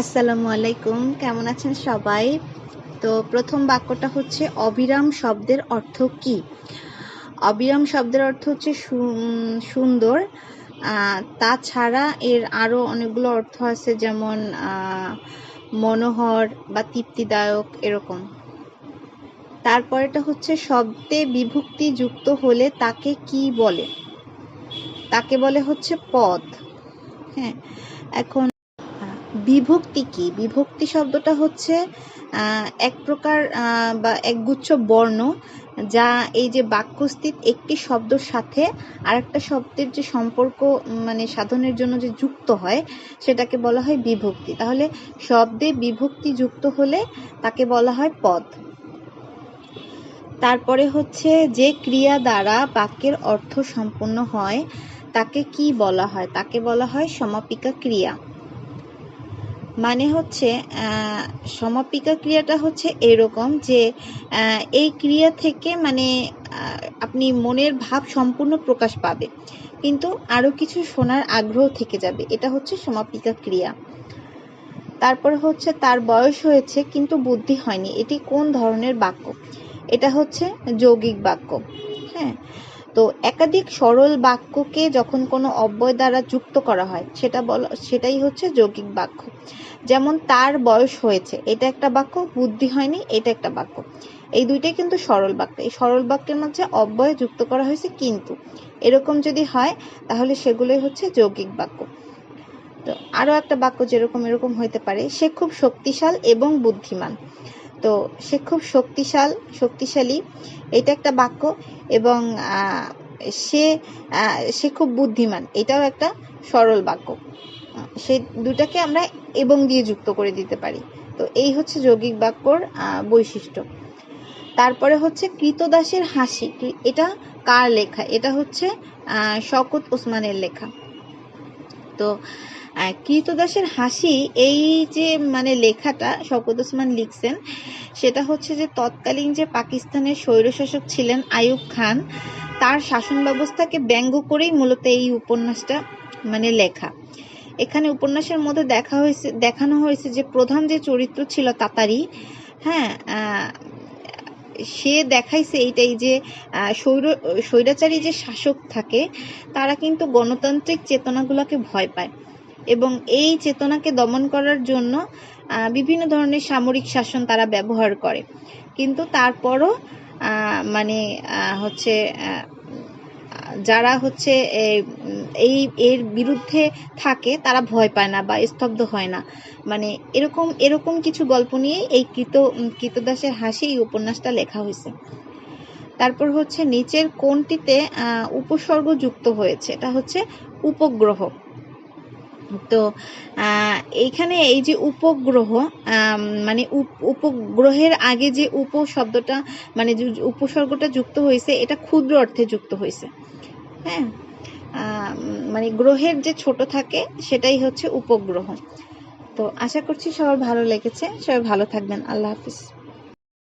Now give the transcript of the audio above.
আসসালামু আলাইকুম, কেমন আছেন সবাই? তো প্রথম বাক্যটা হচ্ছে, অবিরাম শব্দের অর্থ কি? অবিরাম শব্দের অর্থ হচ্ছে সুন্দর। তাছাড়া এর আরও অনেকগুলো অর্থ আছে, যেমন মনোহর বা তৃপ্তিদায়ক, এরকম। তারপরেটা হচ্ছে, শব্দে বিভক্তি যুক্ত হলে তাকে কি বলে? তাকে বলে হচ্ছে পদ হ্যাঁ এখন বিভক্তি কি? বিভক্তি শব্দটা হচ্ছে এক প্রকার বা একগুচ্ছ বর্ণ যা এই যে বাক্যস্থিত একটি শব্দের সাথে আরেকটা শব্দের যে সম্পর্ক মানে সাধনের জন্য যে যুক্ত হয়, সেটাকে বলা হয় বিভক্তি। তাহলে শব্দে বিভক্তি যুক্ত হলে তাকে বলা হয় পদ। তারপরে হচ্ছে, যে ক্রিয়া দ্বারা বাক্যের অর্থ সম্পন্ন হয়, তাকে কি বলা হয়? তাকে বলা হয় সমাপিকা ক্রিয়া। মানে হচ্ছে সমাপিকা ক্রিয়াটা হচ্ছে এরকম যে এই ক্রিয়া থেকে মানে আপনি মনের ভাব সম্পূর্ণ প্রকাশ পাবে। কিন্তু আরও কিছু শোনার আগ্রহ থেকে যাবে। এটা হচ্ছে সমাপিকা ক্রিয়া। তারপর হচ্ছে তার বয়স হয়েছে, কিন্তু বুদ্ধি হয়নি। এটি কোন ধরনের বাক্য? এটা হচ্ছে যৌগিক বাক্য। হ্যাঁ? তো একাধিক সরল বাক্যকে যখন কোনো অব্যয় দ্বারা যুক্ত করা হয়, সেটা বলা, সেটাই হচ্ছে যৌগিক বাক্য। যেমন তার বয়স হয়েছে, এটা একটা বাক্য, বুদ্ধি হয়নি, এটা একটা বাক্য। এই দুইটাই কিন্তু সরল বাক্য। এই সরল বাক্যের মধ্যে অব্যয় যুক্ত করা হয়েছে কিন্তু। এরকম যদি হয়, তাহলে সেগুলোই হচ্ছে যৌগিক বাক্য। তো আরও একটা বাক্য যেরকম এরকম হইতে পারে, সে খুব শক্তিশাল এবং বুদ্ধিমান। তো সে খুব শক্তিশাল শক্তিশালী। এটা একটা বাক্য এবং সে সে খুব বুদ্ধিমান। এটাও একটা সরল বাক্য। সে দুটাকে আমরা এবং দিয়ে যুক্ত করে দিতে পারি। তো এই হচ্ছে যৌগিক বাক্যর বৈশিষ্ট্য। তারপরে হচ্ছে কৃতদাসের হাসি। এটা কার লেখা? এটা হচ্ছে আহ, শওকত ওসমানের লেখা। তো কৃতদাসের হাসি, এই যে মানে লেখাটা শওকত ওসমান লিখছেন, সেটা হচ্ছে যে তৎকালীন যে পাকিস্তানের স্বৈরশাসক ছিলেন আইয়ুব খান, তার শাসন ব্যবস্থাকে ব্যঙ্গ করেই মূলত এই উপন্যাসটা মানে লেখা। এখানে উপন্যাসের মধ্যে দেখা হয়েছে, দেখানো হয়েছে যে প্রধান যে চরিত্র ছিল তাতারি হ্যাঁ সে দেখাইছে এইটাই যে স্বৈর, স্বৈরাচারী যে শাসক থাকে, তারা কিন্তু গণতান্ত্রিক চেতনাগুলোকে ভয় পায়। এবং এই চেতনাকে দমন করার জন্য বিভিন্ন ধরনের সামরিক শাসন তারা ব্যবহার করে। কিন্তু তারপরও মানে হচ্ছে যারা হচ্ছে এই, এর বিরুদ্ধে থাকে, তারা ভয় পায় না বা স্তব্ধ হয় না। মানে এরকম এরকম কিছু গল্প নিয়ে এই কৃত, কৃতদাসের হাসি এই উপন্যাসটা লেখা হয়েছে। তারপর হচ্ছে, নিচের কোনটিতে উপসর্গ যুক্ত হয়েছে। এটা হচ্ছে উপগ্রহ। তো এইখানে এই যে উপগ্রহ মানে উপ- উপগ্রহের আগে যে উপ শব্দটা মানে উপসর্গটা যুক্ত হয়েছে, এটা ক্ষুদ্র অর্থে যুক্ত হয়েছে। হ্যাঁ? মানে গ্রহের যে ছোট থাকে, সেটাই হচ্ছে উপগ্রহ। তো আশা করছি সবার ভালো লেগেছে। সবাই ভালো থাকবেন। আল্লাহ হাফিজ।